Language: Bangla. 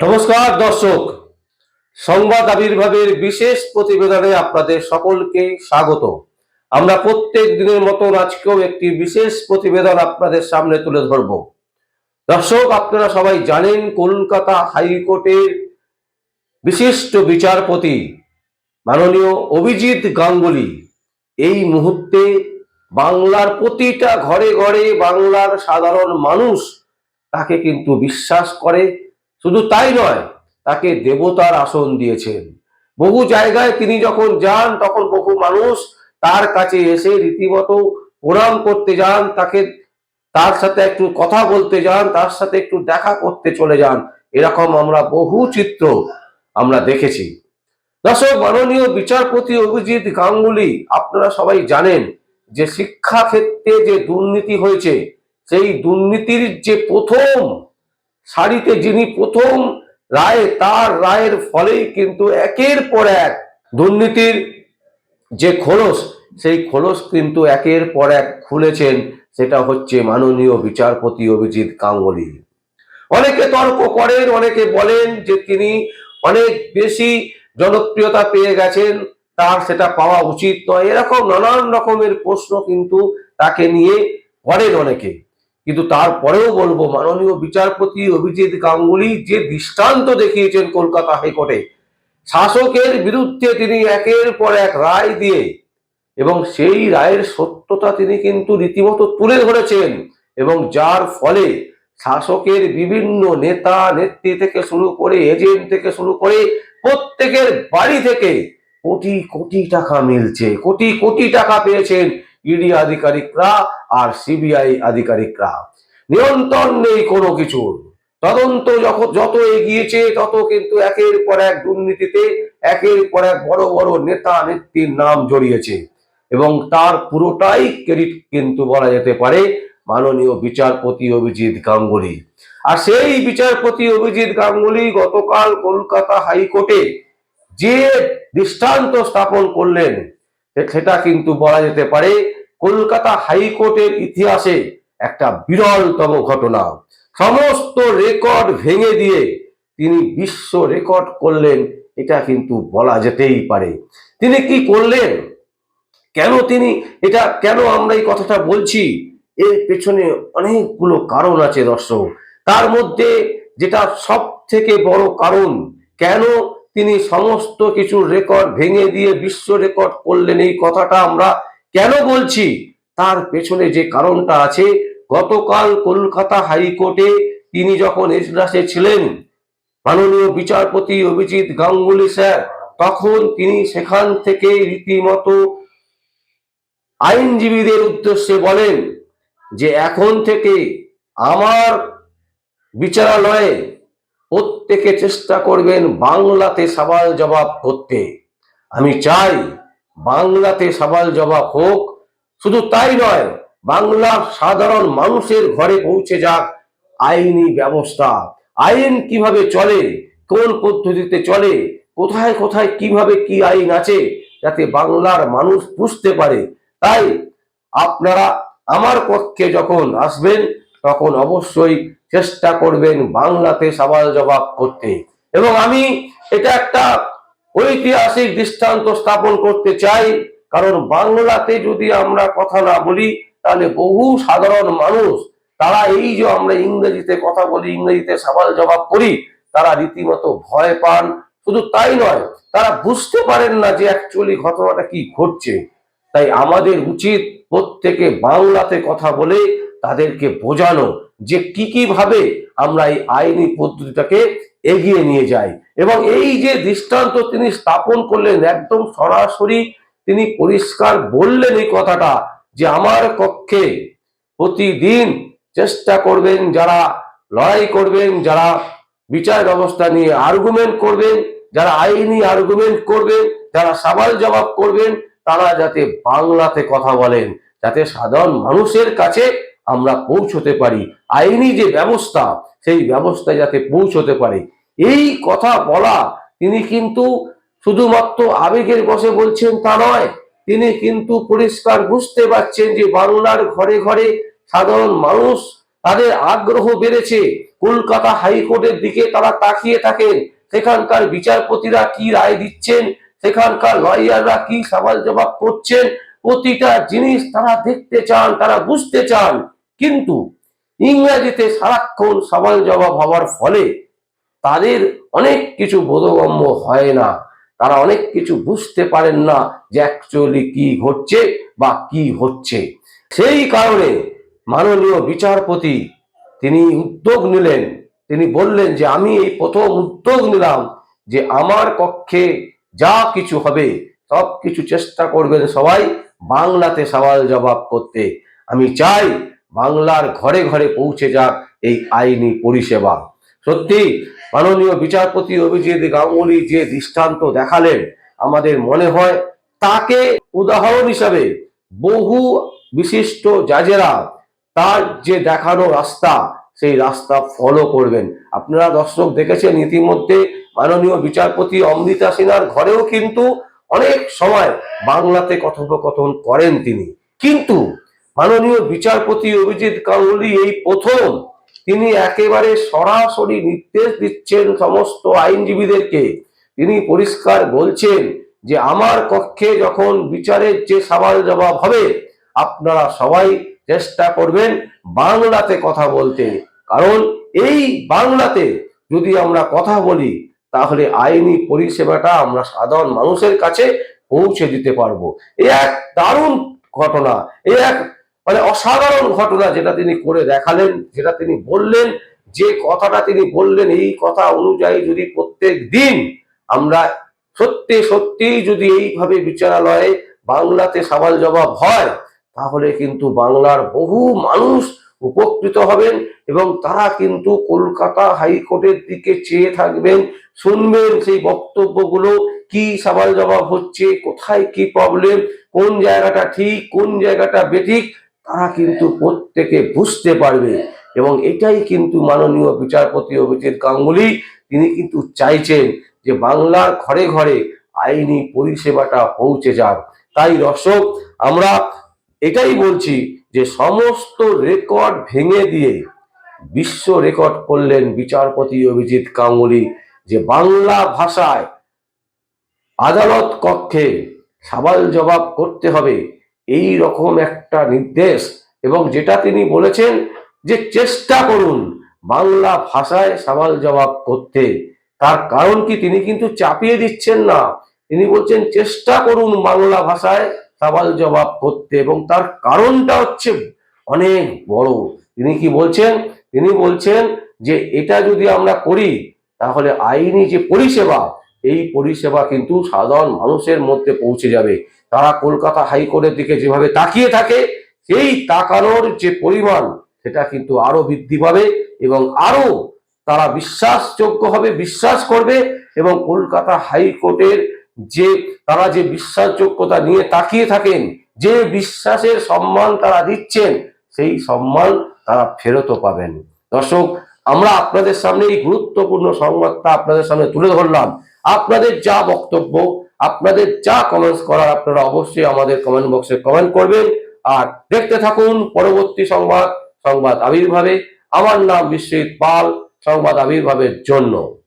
নমস্কার, দর্শক। সংবাদ আবির্ভাবের বিশেষ প্রতিবেদনে আপনাদের সকলকে স্বাগত। আমরা প্রত্যেক দিনের মতন আজকেও একটি বিশেষ প্রতিবেদন আপনাদের সামনে তুলে ধরব। দর্শক, আপনারা সবাই জানেন কলকাতা হাইকোর্টের বিশিষ্ট বিচারপতি মাননীয় অভিজিৎ গাঙ্গুলি এই মুহূর্তে বাংলার প্রতিটা ঘরে ঘরে বাংলার সাধারণ মানুষ তাকে কিন্তু বিশ্বাস করে। শুধু তাই নয়, তাকে দেবতার আসন দিয়েছেন। বহু জায়গায় তিনি যখন যান, তখন বহু মানুষ তার কাছে এসে রীতিমতো প্রণাম করতে যান, তাকে তার সাথে একটু কথা বলতে যান, তার সাথে একটু দেখা করতে চলে যান। এরকম আমরা বহু চিত্র আমরা দেখেছি। দর্শক, মাননীয় বিচারপতি অভিজিৎ গাঙ্গুলি, আপনারা সবাই জানেন যে শিক্ষা ক্ষেত্রে যে দুর্নীতি হয়েছে, সেই দুর্নীতির যে প্রথম সারিতে যিনি প্রথম রায়, তার রায়ের ফলেই কিন্তু একের পর এক দুর্নীতির যে খোলস, সেই খোলস কিন্তু একের পর এক খুলেছেন, সেটা হচ্ছে মাননীয় বিচারপতি অভিজিৎ গাঙ্গুলি অনেকে তর্ক করেন, অনেকে বলেন যে তিনি অনেক বেশি জনপ্রিয়তা পেয়ে গেছেন, তার সেটা পাওয়া উচিত নয়। এরকম নানান রকমের প্রশ্ন কিন্তু তাকে নিয়ে করেন অনেকে। কিন্তু তারপরেও বলব, মাননীয় বিচারপতি অভিজিৎ গাঙ্গুলি যে দৃষ্টান্ত দেখিয়েছেন কলকাতা হাইকোর্টে, শাসকের বিরুদ্ধে তিনি একের পর এক রায় দিয়ে এবং সেই রায়ের সত্যতা তিনি কিন্তু রীতিমতো তুলে ধরেছেন এবং যার ফলে শাসকের বিভিন্ন নেতা, নেত্রী থেকে শুরু করে এজেন্ট থেকে শুরু করে প্রত্যেকের বাড়ি থেকে কোটি কোটি টাকা মিলছে, কোটি কোটি টাকা পেয়েছেন ইডি আধিকারিকরা আর সিবিআই আধিকারিকরা। নিয়ন্ত্রণ নেই কোনো কিছুর। তদন্ত যখন যত এগিয়েছে, তত কিন্তু একের পর এক দুর্নীতিতে, একের পর এক বড় বড় নেতা নেত্রীর নাম জড়িয়েছে। এবং তার পুরোটাই ক্রেডিট কিন্তু বলা যেতে পারে মাননীয় বিচারপতি অভিজিৎ গাঙ্গুলি। আর সেই বিচারপতি অভিজিৎ গাঙ্গুলি গতকাল কলকাতা হাইকোর্টে যে দৃষ্টান্ত স্থাপন করলেন সেটা কিন্তু বলা যেতে পারে কলকাতা হাইকোর্টের ইতিহাসে একটা বিরলতম ঘটনা। সমস্ত রেকর্ড ভেঙে দিয়ে তিনি বিশ্ব রেকর্ড করলেন, এটা কিন্তু বলা যেতেই পারে। তিনি কি করলেন? কেন তিনি, এটা কেন আমরা এই কথাটা বলছি? এর পেছনে অনেকগুলো কারণ আছে দর্শক। তার মধ্যে যেটা সব থেকে বড় কারণ, কেন তিনি সমস্ত কিছুর রেকর্ড ভেঙে দিয়ে বিশ্ব রেকর্ড করলেন। এই কথাটা আমরা কেন বলছি? তার পেছনে যে কারণটা আছে, গতকাল কলকাতা হাইকোর্টে তিনি যখন এজলাসে ছিলেন, মাননীয় বিচারপতি অভিজিৎ গাঙ্গুলি স্যার, তখন তিনি সেখান থেকে রীতিমতো আইনজীবীদের উদ্দেশ্যে বলেন যে এখন থেকে আমার বিচারালয়ে প্রত্যেকে চেষ্টা করবেন বাংলাতে সওয়াল জবাব করতে আমি চাই বাংলাতে সওয়াল জবাব হোক। শুধু তাই নয়, বাংলার সাধারণ মানুষের ঘরে পৌঁছে যাক আইনি ব্যবস্থা। আইন কীভাবে চলে, কোন পদ্ধতিতে চলে, কোথায় কোথায় কীভাবে কি আইন আছে যাতে বাংলার মানুষ বুঝতে পারে। তাই আপনারা আমার পক্ষে যখন আসবেন, তখন অবশ্যই চেষ্টা করবেন বাংলাতে সওয়াল জবাব করতে। এবং আমি এটা একটা ঐতিহাসিক দৃষ্টান্ত স্থাপন করতে চাই, কারণ বাংলাতে যদি আমরা কথা না বলি, তাহলে বহু সাধারণ মানুষ, তারা এই যে আমরা ইংরেজিতে কথা বলি, ইংরেজিতে সওয়াল জবাব করি, তারা রীতিমতো ভয় পান। শুধু তাই নয়, তারা বুঝতে পারেন না যে অ্যাকচুয়ালি ঘটনাটা কি ঘটছে। তাই আমাদের উচিত প্রত্যেকে বাংলাতে কথা বলে তাদেরকে বোঝানো। যে কি কি ভাবে আমরা এই আইনি পদ্ধতিটাকে এগিয়ে নিয়ে যাই। এবং এই যে দৃষ্টান্ত তিনি স্থাপন করলেন, একদম সরাসরি তিনি পরিষ্কার বললেন এই কথাটা যে আমার কক্ষে প্রতিদিন চেষ্টা করবেন, যারা লড়াই করবেন, যারা বিচার ব্যবস্থা নিয়ে আর্গুমেন্ট করবেন, যারা আইনি আর্গুমেন্ট করবেন, যারা সাবাল জবাব করবেন, তারা যাতে বাংলাতে কথা বলেন, যাতে সাধারণ মানুষের কাছে আমরা পৌঁছতে পারি। আইনি যে ব্যবস্থা, সেই ব্যবস্থা যাতে পৌঁছতে পারে। এই কথা বলা, তিনি কিন্তু শুধুমাত্র আবেগের বসে বলছেন তা নয়, তিনি কিন্তু পরিষ্কার বুঝতে পারছেন যে বাংলার ঘরে ঘরে সাধারণ মানুষ তাদের আগ্রহ বেড়েছে। কলকাতা হাইকোর্টের দিকে তারা তাকিয়ে থাকেন, সেখানকার বিচারপতিরা কি রায় দিচ্ছেন, সেখানকার লয়াররা কি সওয়াল জবাব করছেন প্রতিটা জিনিস তারা দেখতে চান, তারা বুঝতে চান। কিন্তু ইংরেজিতে সারাক্ষণ সওয়াল জবাব হওয়ার ফলে তাদের অনেক কিছু বোধগম্য হয় না। তারা অনেক কিছু বুঝতে পারেন না যে অ্যাকচুয়ালি কি ঘটছে বা কি হচ্ছে। সেই কারণে মাননীয় বিচারপতি তিনি উদ্যোগ নিলেন। তিনি বললেন যে, আমি এই প্রথম উদ্যোগ নিলাম যে আমার কক্ষে যা কিছু হবে সব কিছু চেষ্টা করবেন সবাই। বাংলাতে সওয়াল জবাব করতে। আমি চাই বাংলার ঘরে ঘরে পৌঁছে যাক এই আইনি পরিষেবা। সত্যি, মাননীয় বিচারপতি অভিজিৎ গাঙ্গুলি যে দৃষ্টান্ত দেখালেন, আমাদের মনে হয় তাকে উদাহরণ হিসাবে বহু বিশিষ্ট জাজেরা তার যে দেখানো রাস্তা, সেই রাস্তা ফলো করবেন। আপনারা দর্শক দেখেছেন ইতিমধ্যে মাননীয় বিচারপতি অমৃতা সিনহার ঘরেও কিন্তু অনেক সময় বাংলাতে কথোপকথন করেন তিনি। কিন্তু মাননীয় বিচারপতি অভিজিৎ গাঙ্গুলি এই প্রথম তিনি একেবারে সরাসরি নির্দেশ দিচ্ছেন সমস্ত আইনজীবীদেরকে। তিনি পরিষ্কার বলছেন যে, আমার কক্ষে যখন বিচারের যে সওয়াল জবাব হবে, আপনারা সবাই চেষ্টা করবেন বাংলাতে কথা বলতে। কারণ এই বাংলাতে যদি আমরা কথা বলি তাহলে আইনি পরিষেবাটা আমরা সাধারণ মানুষের কাছে পৌঁছে দিতে পারব। এ এক দারুণ ঘটনা, এ এক মানে অসাধারণ ঘটনা যেটা তিনি করে দেখালেন, যেটা তিনি বললেন, যে কথাটা তিনি বললেন, এই কথা অনুযায়ী যদি প্রত্যেক দিন আমরা সত্যি সত্যি যদি এইভাবে বিচারালয়ে বাংলাতে সওয়াল জবাব হয়, তাহলে কিন্তু বাংলার বহু মানুষ উপকৃত হবেন এবং তারা কিন্তু কলকাতা হাইকোর্টের দিকে চেয়ে থাকবেন। শুনবেন সেই বক্তব্যগুলো, কি সওয়াল জবাব হচ্ছে, কোথায় কি প্রবলেম কোন জায়গাটা ঠিক, কোন জায়গাটা বেঠিক, তারা কিন্তু প্রত্যেকে বুঝতে পারবে। এবং এটাই কিন্তু মাননীয় বিচারপতি অভিজিৎ গাঙ্গুলি, তিনি কিন্তু চাইছেন যে বাংলার ঘরে ঘরে আইনি পরিষেবাটা পৌঁছে যাক। তাই দর্শক, আমরা এটাই বলছি যে সমস্ত রেকর্ড ভেঙে দিয়ে বিশ্ব রেকর্ড করলেন বিচারপতি অভিজিৎ কাঙ্গুলি যে বাংলা ভাষায় আদালত কক্ষে সাবাল জবাব করতে হবে, এই রকম একটা নির্দেশ। এবং যেটা তিনি বলেছেন যে চেষ্টা করুন বাংলা ভাষায় সাবাল জবাব করতে। তার কারণ কি তিনি কিন্তু চাপিয়ে দিচ্ছেন না। তিনি বলছেন, চেষ্টা করুন বাংলা ভাষায় সওয়াল জবাব করতে এবং তার কারণটা হচ্ছে অনেক বড়। তিনি কি বলছেন? তিনি বলছেন যে এটা যদি আমরা করি, তাহলে আইনি যে পরিষেবা, এই পরিষেবা কিন্তু সাধারণ মানুষের মধ্যে পৌঁছে যাবে। তারা কলকাতা হাইকোর্টের দিকে যেভাবে তাকিয়ে থাকে, সেই তাকানোর যে পরিমাণ, সেটা কিন্তু আরও বৃদ্ধি পাবে এবং আরও তারা বিশ্বাসযোগ্য হবে, বিশ্বাস করবে এবং কলকাতা হাইকোর্টের যে তারা যে বিশ্বাসযোগ্যতা নিয়ে তাকিয়ে থাকেন, যে বিশ্বাসের সম্মান তারা দিচ্ছেন, সেই সম্মান তারা ফেরতও পাবেন। দর্শক, আমরা আপনাদের সামনে এই গুরুত্বপূর্ণ সংবাদটা আপনাদের সামনে তুলে ধরলাম। আপনাদের যা বক্তব্য, আপনাদের যা কমেন্টস করার আপনারা অবশ্যই আমাদের কমেন্ট বক্সে কমেন্ট করবেন। আর দেখতে থাকুন পরবর্তী সংবাদ সংবাদ আবির্ভাবে। আমার নাম বিশ্বজিৎ পাল, সংবাদ আবির্ভাবের জন্য।